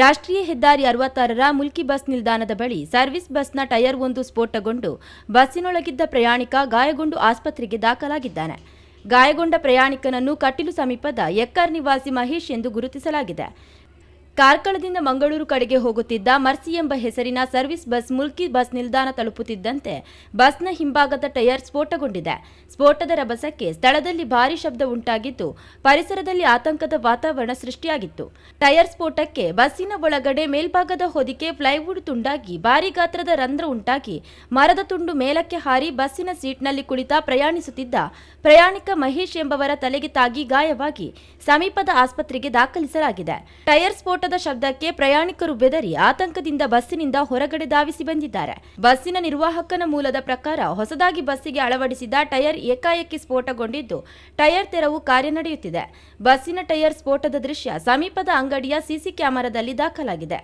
ರಾಷ್ಟ್ರೀಯ ಹೆದ್ದಾರಿ ಅರವತ್ತಾರರ ಮುಲ್ಕಿ ಬಸ್ ನಿಲ್ದಾಣದ ಬಳಿ ಸರ್ವಿಸ್ ಬಸ್ನ ಟಯರ್ ಒಂದು ಸ್ಫೋಟಗೊಂಡು ಬಸ್ಸಿನೊಳಗಿದ್ದ ಪ್ರಯಾಣಿಕ ಗಾಯಗೊಂಡು ಆಸ್ಪತ್ರೆಗೆ ದಾಖಲಾಗಿದ್ದಾನೆ. ಗಾಯಗೊಂಡ ಪ್ರಯಾಣಿಕನನ್ನು ಕಟೀಲು ಸಮೀಪದ ಎಕ್ಕರ್ ನಿವಾಸಿ ಮಹೇಶ್ ಎಂದು ಗುರುತಿಸಲಾಗಿದೆ. ಕಾರ್ಕಳದಿಂದ ಮಂಗಳೂರು ಕಡೆಗೆ ಹೋಗುತ್ತಿದ್ದ ಮರ್ಸಿ ಎಂಬ ಹೆಸರಿನ ಸರ್ವಿಸ್ ಬಸ್ ಮುಲ್ಕಿ ಬಸ್ ನಿಲ್ದಾಣ ತಲುಪುತ್ತಿದ್ದಂತೆ ಬಸ್ನ ಹಿಂಭಾಗದ ಟೈರ್ ಸ್ಫೋಟಗೊಂಡಿದೆ. ಸ್ಫೋಟದ ರಭಸಕ್ಕೆ ಸ್ಥಳದಲ್ಲಿ ಭಾರಿ ಶಬ್ದ ಉಂಟಾಗಿದ್ದು, ಪರಿಸರದಲ್ಲಿ ಆತಂಕದ ವಾತಾವರಣ ಸೃಷ್ಟಿಯಾಗಿತ್ತು. ಟೈರ್ ಸ್ಫೋಟಕ್ಕೆ ಬಸ್ಸಿನ ಒಳಗಡೆ ಮೇಲ್ಭಾಗದ ಹೊದಿಕೆ ಫ್ಲೈವುಡ್ ತುಂಡಾಗಿ ಭಾರಿ ಗಾತ್ರದ ರಂಧ್ರ ಉಂಟಾಗಿ ಮರದ ತುಂಡು ಮೇಲಕ್ಕೆ ಹಾರಿ ಬಸ್ಸಿನ ಸೀಟ್ನಲ್ಲಿ ಕುಳಿತ ಪ್ರಯಾಣಿಸುತ್ತಿದ್ದ ಪ್ರಯಾಣಿಕ ಮಹೇಶ್ ಎಂಬವರ ತಲೆಗೆ ತಾಗಿ ಗಾಯವಾಗಿ ಸಮೀಪದ ಆಸ್ಪತ್ರೆಗೆ ದಾಖಲಿಸಲಾಗಿದೆ. ಟೈರ್ ಸ್ಫೋಟದ ಶಬ್ದಕ್ಕೆ ಪ್ರಯಾಣಿಕರು ಬೆದರಿ ಆತಂಕದಿಂದ ಬಸ್ಸಿನಿಂದ ಹೊರಗಡೆ ಧಾವಿಸಿ ಬಂದಿದ್ದಾರೆ. ಬಸ್ಸಿನ ನಿರ್ವಾಹಕನ ಮೂಲದ ಪ್ರಕಾರ ಹೊಸದಾಗಿ ಬಸ್ಸಿಗೆ ಅಳವಡಿಸಿದ ಟೈರ್ ಏಕಾಏಕಿ ಸ್ಫೋಟಗೊಂಡಿದ್ದು ಟೈರ್ ತೆರವು ಕಾರ್ಯ ನಡೆಯುತ್ತಿದೆ. ಬಸ್ಸಿನ ಟೈರ್ ಸ್ಫೋಟದ ದೃಶ್ಯ ಸಮೀಪದ ಅಂಗಡಿಯ ಸಿಸಿ ಕ್ಯಾಮೆರಾದಲ್ಲಿ ದಾಖಲಾಗಿದೆ.